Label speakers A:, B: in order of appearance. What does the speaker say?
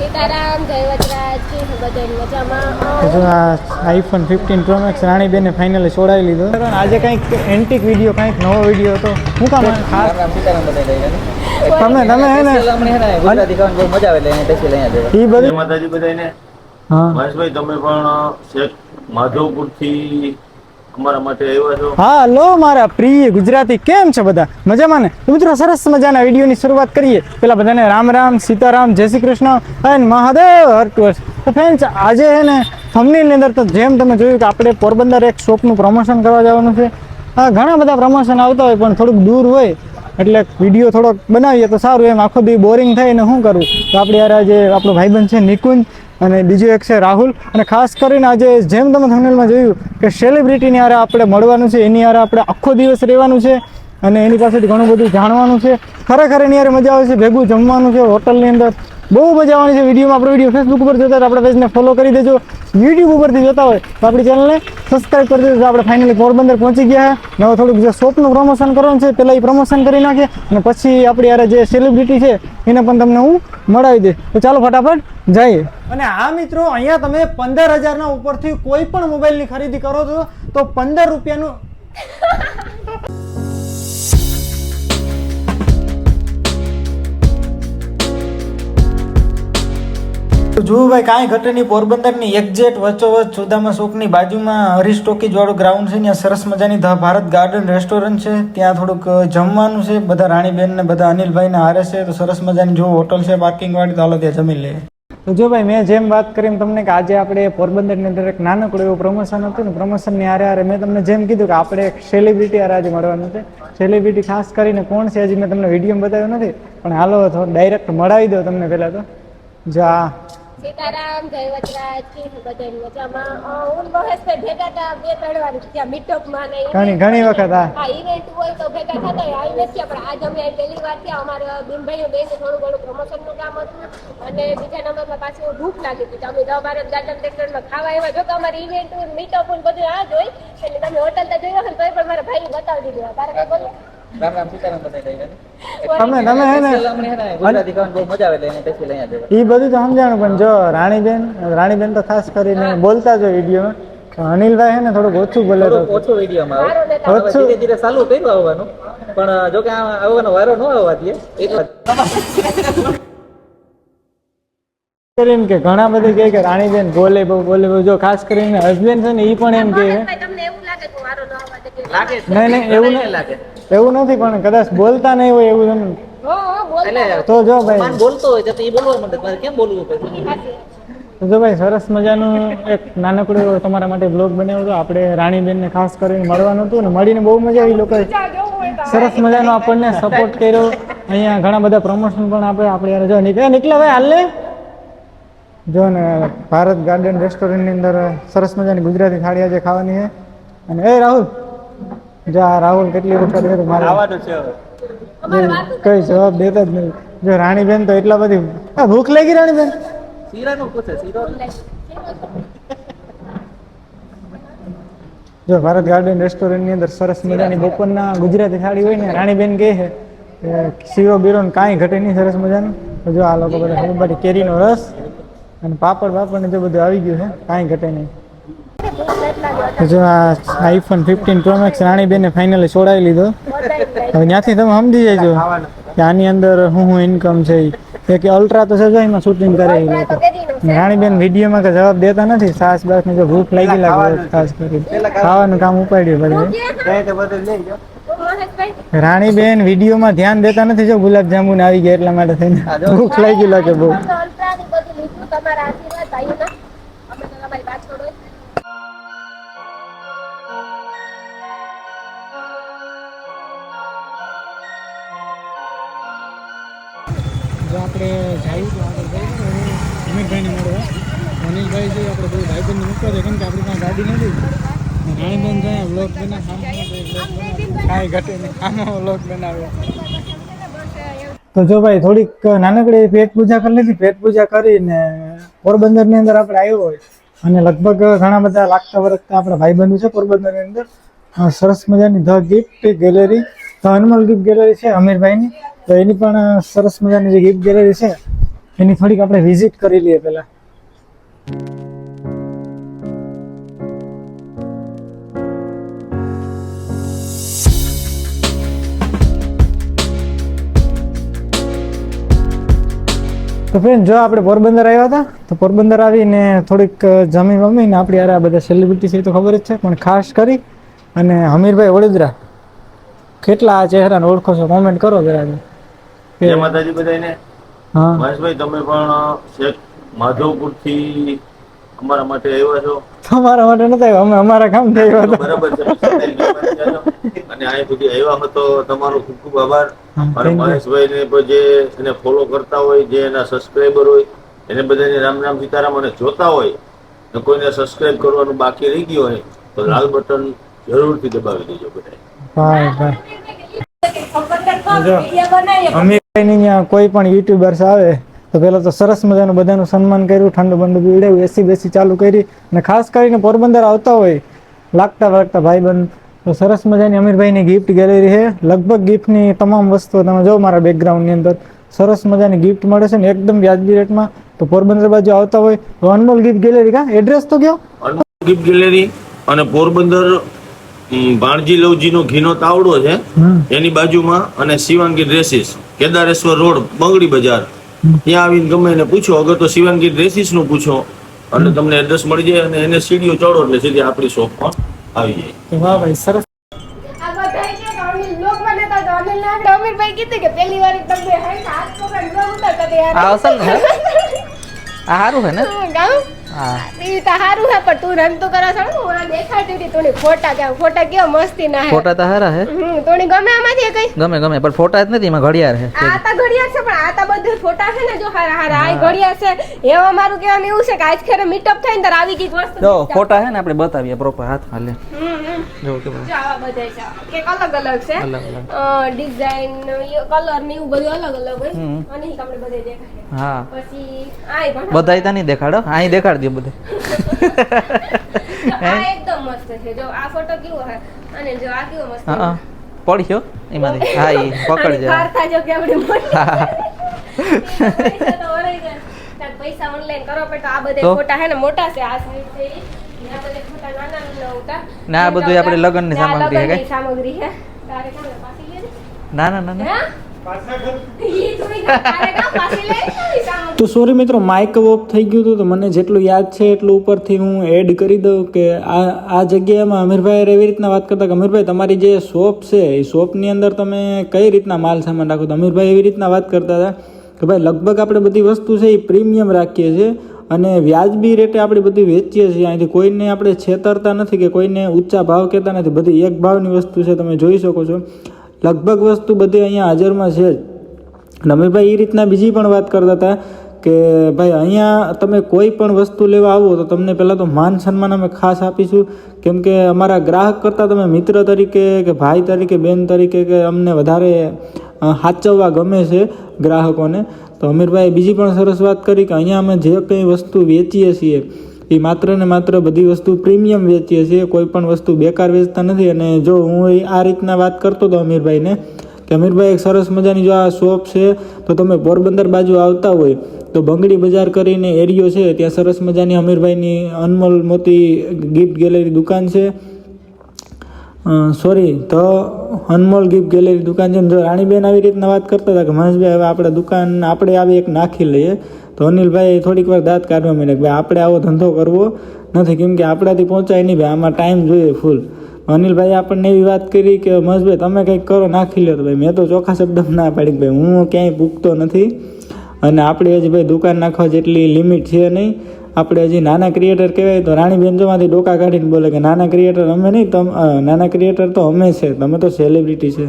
A: સીતારામ જય વજરાજ કેમ મજામાં
B: હજુ આ આઈફોન ફિફ્ટીન પ્રો મેક્સ રાણીબેને ફાઇનલી છોડાવી લીધો. આજે કંઈક એન્ટિક વીડિયો કંઈક નવો વીડિયો હતો. હું કામ ખાસ
C: સીતારામ બધાય
B: તમે તમે હે ને
C: ગુજરાતી ખાવાની બહુ મજા આવે એટલે અહીંયા લઈ અહીંયા જ
B: એ બધું
D: માતાજી બધાને
B: હા.
D: મહેશભાઈ તમે પણ શેખ માધવપુરથી
B: હા, લો મારા પ્રિય ગુજરાતી, કેમ છે બધા? મજામાં ને? તો મિત્રો, સરસ મજાના વિડીયોની શરૂઆત કરીએ. પેલા બધાને રામ રામ, સીતારામ, જય શ્રી કૃષ્ણ અને મહાદેવ હરકવશ તો ફ્રેન્ડ્સ આજે હે ને થંબનેલની અંદર તો જેમ તમે જોયું કે આપણે પોરબંદર એક શોપનું પ્રમોશન કરવા જવાનું છે. હા, ઘણા બધા પ્રમોશન આવતા હોય, પણ થોડુંક દૂર હોય. એટલે વીડિયો થોડોક બનાવીએ તો સારું એમ. આખો દી બોરિંગ થાય ને શું કરવું? તો આપણે યાર આજે આપણો ભાઈબંધ છે નિકુંજ. અને બીજું એક છે રાહુલ. અને ખાસ કરીને આજે જેમ તમે થંગનેલમાં જોયું કે સેલિબ્રિટીની યારે આપણે મળવાનું છે, એની યારે આપણે આખો દિવસ રહેવાનું છે અને એની પાસેથી ઘણું બધું જાણવાનું છે. ખરેખર એની યારે મજા આવે છે, ભેગું જમવાનું છે હોટલની અંદર. બહુ મજા આવવાની છે, વિડીયોમાં આપણો વીડિયો ફેસબુક ઉપર જોતા આપણા પેજને ફોલો કરી દેજો. યુટ્યુબ ઉપરથી જોતા હોય તો આપણી ચેનલને સબસ્ક્રાઈબ કરી દેજો આપણે ફાઇનલી પોરબંદર પહોંચી ગયા છે હવે થોડુંક જે શોપનું પ્રમોશન કરવાનું છે, પહેલાં એ પ્રમોશન કરી નાખીએ અને પછી આપણી યારે જે સેલિબ્રિટી છે, એને પણ તમને હું મળાવી દઈશ. તો ચાલો ફટાફટ જઈએ. અને આ મિત્રો અહીંયા તમે પંદર હજારના ઉપરથી કોઈ પણ મોબાઈલની ખરીદી કરો છો તો પંદર રૂપિયાનું તો જુઓ ભાઈ કાંઈ ઘટે નહીં પોરબંદરની એક્ઝેટ વચ્ચોવચ સુદામા ચોકની બાજુમાં હરીશ ટોકીજ વાળું ગ્રાઉન્ડ છે ત્યાં સરસ મજાની ધ ભારત ગાર્ડન રેસ્ટોરન્ટ છે ત્યાં થોડુંક જમવાનું છે બધા રાણીબેન ને બધા અનિલભાઈ ને હારે છે તો સરસ મજાની જો હોટલ છે પાર્કિંગ વાળી તો હાલો ત્યાં જમી લે તો જો ભાઈ, મેં જેમ વાત કરી તમને કે આજે આપણે પોરબંદરની અંદર એક નાનકડું એવું પ્રમોશન હતું ને પ્રમોશનની હારે હારે મેં તમને જેમ કીધું કે આપણે એક સેલિબ્રિટી હારે આજે મળવાનું છે. સેલિબ્રિટી ખાસ કરીને કોણ છે હજી મેં તમને વીડિયો બતાવ્યો નથી, પણ હાલો ડાયરેક્ટ મળાવી દો તમને પહેલાં તો. જા.
A: સીતારામ જય વજરાજ કેમ મજામાં? હું ને મહેશભાઈ ભેગા હતા બે ત્રણ વાર ત્યાં મીટઅપમાં ને
B: ઘણી ઘણી વખત હા.
A: હા ઇવેન્ટ હોય તો ભેગા થતા આવી નથી પણ આજ અમે પહેલી વાર થયા. અમારા બિનભાઈઓ બેન થોડું ઘણું પ્રમોશનનું કામ હતું. અને બીજા નંબરમાં પાછું ભૂખ લાગી હતી. તો અમે દસ ભારત ગાર્ડન રેસ્ટોરન્ટમાં ખાવા આવ્યા. જો કે અમારી ઇવેન્ટ મીટઅપ બધું આ જ હોય. એટલે તમે હોટલ તો જોયો હોય ને તોય પણ મારા ભાઈ બતાવી દીધું તારે કઈ બોલો
C: રામ રામ સીતારામ બધાય લઈ ગયા.
B: તમે તમે હે ને
C: Special અમને હે ને ગુજરાતી ખાવાની બહુ મજા આવે એટલે અહીંયા special અહીંયા આવે.
B: એ બધું તો સમજાણું પણ જો રાણીબેન રાણીબેન તો ખાસ કરીને બોલતા જ હોય વિડીયોમાં અનિલભાઈ હે ને થોડુંક ઓછું બોલે તો.
C: ઓછું વિડીયોમાં આવે.
A: સારો
C: ધીરે ધીરે ચાલુ કર્યું આવવાનું. પણ જો કે આ આવવાનો વારો ન આવવા દે. એટલે
B: કરીને કે ઘણા બધા કહે કે રાણીબેન બોલે બહુ બોલે બહુ. જો ખાસ કરીને હસબેન્ડ છે ને એ પણ એમ કહે.
A: મહેશભાઈ, તમને એવું લાગે કે.
B: નહીં નહીં એવું નહીં
C: લાગે.
B: એવું નથી પણ કદાચ બોલતા નહીં હોય એવું તમે
A: હો હો બોલતા
C: એટલે
B: તો જો ભાઈ.
C: બોલતો હોય તો એ બોલવા માંડે. કેમ બોલવું પછી?
B: તો જો ભાઈ સરસ મજાનું એક નાનકડું એવો તમારા માટે બ્લોગ બનાવ્યો હતો. આપણે રાણીબેનને ખાસ કરીને મળવાનું હતું ને મળીને બહુ મજા આવી. લોકોએ સરસ મજાનો આપણને સપોર્ટ કર્યો. અહીંયા ઘણા બધા પ્રમોશન પણ આપે. આપણે યાર જો નીકળ્યા. નીકળ્યા ભાઈ હાલ? ને જો ને ભારત ગાર્ડન રેસ્ટોરન્ટની અંદર સરસ મજાની ગુજરાતી થાળી આજે ખાવાની છે. અને એ રાહુલ. જો આ રાહુલ કેટલી વખત મારે? કઈ જવાબ દેતા જ નહીં. જો રાણીબેન તો એટલા બધી આ ભૂખ લાગી રાણીબેન? જો ભારત ગાર્ડન રેસ્ટોરન્ટની અંદર સરસ મજાની બપોરના ગુજરાતી થાળી હોય ને રાણીબેન કહે છે કે શીરો બીરો ને કાંઈ ઘટે નહીં સરસ મજાનું. જો આ લોકો બધા હળબાટી કેરીનો રસ અને પાપડ બાપડ ને જો બધું આવી ગયું છે કાંઈ ઘટે નહીં. જો આ આઈફોન ફિફ્ટીન પ્રો મેક્સ રાણીબેને ફાઇનલી છોડાવી લીધો. હવે ત્યાંથી તમે સમજી જજો કે આની અંદર શું શું ઇન્કમ છે એ કે અલ્ટ્રા તો સજાઈમાં એમાં શૂટિંગ કરે એ લોકો રાણીબેન વિડીયોમાં કે જવાબ દેતા નથી. સાસ બાસ ને જો ભૂખ લાગી લાગે ખાસ કરી ખાવાનું કામ ઉપાડ્યું બધું. રાણીબેન વિડીયોમાં ધ્યાન દેતા નથી. જો ગુલાબ જાંબુ આવી ગયા એટલા માટે થઈને ભૂખ લાગી લાગે બહુ. જો આપણે જાયું તો આગળ જઈએ. અમિતભાઈને મળવા મનીષભાઈ છે, આપણે બધું ભાઈબંધ મૂકવા છે, કેમ કે આપણી પાસે ગાડી નથી. રાણીબેન જાય બ્લોગ બનાવે કાંઈ ઘટે નહીં. આમાં બ્લોગ બનાવે તો જો ભાઈ, થોડીક નાનકડી પેટ પૂજા કરી લીધી. પેટ પૂજા કરીને પોરબંદરની અંદર આપણે આવ્યો હોય. અને લગભગ ઘણા બધા લાગતા વરખતા આપણા ભાઈબંધો છે પોરબંદરની અંદર. સરસ મજાની the gift gallery, the Anmol gift gallery છે અમીરભાઈની. તો એની પણ સરસ મજાની જે ગિફ્ટ ગેલેરી છે, એની થોડીક આપણે વિઝિટ કરી લઈએ પહેલા. તો ફ્રેન્ડ જો આપણે પોરબંદર આવ્યા હતા, તો પોરબંદર આવીને થોડીક જમી વમીને આપણી યાર આ બધા સેલિબ્રિટી છે તો ખબર જ છે, પણ ખાસ કરી અને હમીરભાઈ વડોદરા, કેટલા આ ચહેરાને ઓળખો છો કોમેન્ટ કરો જરા
D: જય માતાજી બધાને
B: હા.
D: મહેશભાઈ તમે પણ શેખ માધવપુરથી અમારા માટે આવ્યા છો?
B: તમારા માટે નતા આવ્યા. અમે અમારા કામ થઈ આવ્યા
D: બરાબર છે. અને આ સુધી આવ્યા હતો તમારો ખૂબ ખૂબ આભાર. અને મહેશભાઈ ને જે એને ફોલો કરતા હોય જે એના સબસ્ક્રાઈબર હોય એને બધાને રામ રામ સીતારામ અને જોતા હોય ને કોઈને સબસ્ક્રાઇબ કરવાનું બાકી રહી ગયું હોય તો લાલ બટન જરૂરથી દબાવી દેજો બધા
B: બાય ભાઈ અમીરભાઈની ત્યાં કોઈ પણ યુટ્યુબર્સ આવે તો પહેલાં તો સરસ મજાનું બધાનું સન્માન કર્યું ઠંડુ બંડુ પીવડાવ્યું એસી બેસી ચાલુ કરી અને ખાસ કરીને પોરબંદર આવતા હોય લાગતા વાગતા ભાઈબંધ તો સરસ મજાની અમીરભાઈની ગિફ્ટ ગેલેરી છે. લગભગ ગિફ્ટની તમામ વસ્તુઓ તમે જો મારા બેકગ્રાઉન્ડની અંદર સરસ મજાની ગિફ્ટ મળે છે ને એકદમ વ્યાજબી રેટમાં. તો પોરબંદર બાજુ આવતા હોય તો અનમોલ ગિફ્ટ ગેલેરી કા? એડ્રેસ તો કયો?
D: અનમોલ ગિફ્ટ ગેલેરી અને પોરબંદર ઉમ, લવજી નો ઘીનો તાવડો છે એની બાજુમાં અને શિવાંગી ડ્રેસીસ કેદારેશ્વર રોડ બંગડી બજાર. ત્યાં આવીને ગમે એને પૂછો અગર તો શિવાંગી ડ્રેસીસનું પૂછો એટલે તમને એડ્રેસ મળી જાય અને એને સીડીઓ ચડો એટલે સીધી આપણી શોપ પર આવી જાય.
B: વાહ ભાઈ સરસ.
C: સારું હે? ને?
A: ઈ તો હારું હે પણ તું રન તો કરા છો ઓલા દેખાડતી હતી તુની ફોટા કે ફોટા કેવા મસ્તી ના હે.
C: ફોટા તો સારા હે.
A: હમ તુની ગમે આમાંથી કઈ?
C: ગમે ગમે પણ ફોટા જ નથી એમાં ઘડિયાળ હે.
A: આ તા ઘડિયાળ છે પણ આ તા બધું ફોટા છે ને જો હારા હારા આ ઘડિયાળ છે. એવા મારું કહેવાનું એવું છે કે આજ ખેરે મીટઅપ થાય ને તાર આવી કંઈક વસ્તુ
C: જો ફોટા હે ને આપણે બતાવીએ પ્રોપર
A: હમ.
C: જો
A: કેક અલગ અલગ છે. ડિઝાઇન કલર ને એવું બધું અલગ અલગ હોય. અને ઈ આપણે બધે દેખાય
C: હા.
A: પછી આય પણ
C: બધાય તો નહીં દેખાડો? અહીં દેખાડ દો બધે.
A: આ એકદમ મસ્ત છે. જો આ ફોટો કેવો હે? અને જો આ કેવો મસ્ત
C: હા હા. પડ્યો એમાંથી? હા એ પકડજે.
A: ફારતા જો કે આપણે પૈસા તો વળાઈ જાય. તાર પૈસા ઓનલાઈન કરો પણ આ બધા? ફોટા હે ને મોટા છે આ સાઈડ. ને આ બધા ફોટા નાના નાના હતા
C: ને આ બધું આપણે લગ્નની સામગ્રી હે?
A: સામગ્રી ને?
C: ના ના ના.
B: તો સોરી મિત્રો માઇક ઓફ થઈ ગયું હતું તો મને જેટલું યાદ છે એટલું ઉપરથી હું એડ કરી દઉં કે આ આ જગ્યામાં અમીરભાઈ એવી રીતના વાત કરતા કે અમીરભાઈ તમારી જે શોપ છે એ શોપની અંદર તમે કઈ રીતના માલ સામાન રાખો? તો અમીરભાઈ એવી રીતના વાત કરતા હતા કે ભાઈ લગભગ આપણે બધી વસ્તુ છે એ પ્રીમિયમ રાખીએ છીએ. અને વ્યાજબી રેટે આપણે બધી વેચીએ છીએ. અહીંથી કોઈને આપણે છેતરતા નથી કે કોઈને ઊંચા ભાવ કહેતા નથી. બધી એક ભાવની વસ્તુ છે, તમે જોઈ શકો છો. લગભગ વસ્તુ બધી અહીંયા હાજરમાં છે જ. અને અમીરભાઈ એ રીતના બીજી પણ વાત કરતા હતા કે ભાઈ અહીંયા તમે કોઈ પણ વસ્તુ લેવા આવો તો તમને પહેલાં તો માન સન્માન અમે ખાસ આપીશું. કેમ કે અમારા ગ્રાહક કરતાં તમે મિત્ર તરીકે કે ભાઈ તરીકે, બેન તરીકે કે અમને વધારે સાચવવા ગમે છે ગ્રાહકોને. તો અમીરભાઈ બીજી પણ સરસ વાત કરી કે અહીંયા અમે જે કંઈ વસ્તુ વેચીએ છીએ, એ માત્ર ને માત્ર બધી વસ્તુ પ્રીમિયમ વેચીએ છીએ, કોઈ પણ વસ્તુ બેકાર વેચતા નથી. અને જો હું આ રીતના વાત કરતો હતો અમીરભાઈને કે અમીરભાઈ, એક સરસ મજાની જો આ શોપ છે, તો તમે પોરબંદર બાજુ આવતા હોય, તો બંગડી બજાર કરીને એરિયો છે, ત્યાં સરસ મજાની અમીરભાઈની અનમોલ મોતી ગિફ્ટ ગેલેરી દુકાન છે. સોરી તો અનમોલ ગિફ્ટ ગેલેરી દુકાન છે જો રાણીબેન આવી રીતના વાત કરતા હતા કે મહેશભાઈ, હવે આપણે દુકાન, આપણે આવી એક નાખી લઈએ. તો અનિલભાઈ થોડીક વાર દાંત કાઢવા માંડે કે ભાઈ, આપણે આવો ધંધો કરવો નથી, કેમ કે આપણાથી પહોંચાય નહીં ભાઈ, આમાં ટાઈમ જોઈએ ફૂલ અનિલભાઈ આપણને એવી વાત કરી કે મહેશભાઈ, તમે કંઈક કરો, નાખી લો તો ભાઈ. મેં તો ચોખ્ખા શબ્દ ના પાડી ભાઈ, હું ક્યાંય પૂકતો નથી. અને આપણે હજી ભાઈ દુકાન નાખવા જેટલી લિમિટ છે નહીં. આપણે હજી નાના ક્રિએટર કહેવાય તો રાણીબેન જોમાંથી ડોકા કાઢીને બોલે કે નાના ક્રિએટર અમે નહીં, તમ નાના ક્રિએટર તો અમે છે, તમે તો સેલિબ્રિટી છે.